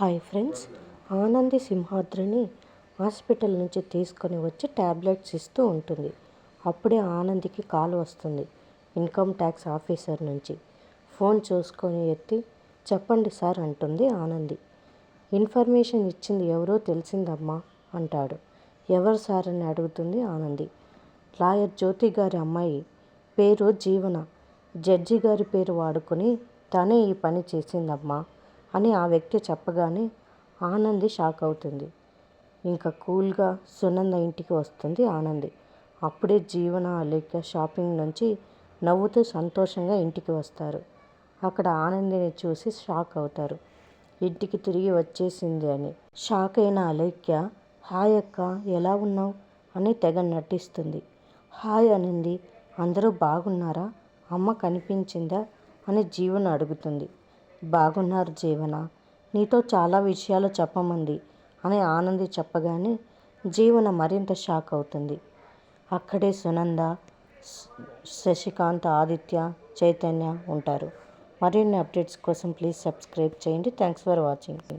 Hi friends Anandi సింహాద్రిని hospital నుంచి తీసుకొని వచ్చి ట్యాబ్లెట్స్ ఇస్తూ ఉంటుంది. అప్పుడే ఆనందికి కాల్ వస్తుంది ఇన్కమ్ ట్యాక్స్ ఆఫీసర్ నుంచి. ఫోన్ చూసుకొని ఎత్తి చెప్పండి సార్ అంటుంది ఆనంది. ఇన్ఫర్మేషన్ ఇచ్చింది ఎవరో తెలిసిందమ్మా అంటాడు. ఎవరు సార్ అని అడుగుతుంది ఆనంది. లాయర్ జ్యోతి గారి అమ్మాయి పేరు జీవన. జడ్జి గారి పేరు వాడుకొని తనే ఈ పని చేసిందమ్మా అని ఆ వ్యక్తి చెప్పగానే ఆనంది షాక్ అవుతుంది. ఇంకా కూల్గా సునంద ఇంటికి వస్తుంది ఆనంది. అప్పుడే జీవన అలేఖ్య షాపింగ్ నుంచి నవ్వుతూ సంతోషంగా ఇంటికి వస్తారు. అక్కడ ఆనందిని చూసి షాక్ అవుతారు. ఇంటికి తిరిగి వచ్చేసింది అని. షాక్ అయిన అలేఖ్య హాయ్ అక్క ఎలా ఉన్నావు? అని తెగ నటిస్తుంది. హాయ్ అనింది. అందరూ బాగున్నారా? అమ్మ కనిపించిందా? అని జీవన అడుగుతుంది. బాగున్నారు జీవన. నీతో చాలా విషయాలు చెప్పమంది అని ఆనంది చెప్పగానే జీవన మరింత షాక్ అవుతుంది. అక్కడే సునంద శశికాంత్ ఆదిత్య చైతన్య ఉంటారు. మరిన్ని అప్డేట్స్ కోసం ప్లీజ్ సబ్స్క్రైబ్ చేయండి. Thanks for watching.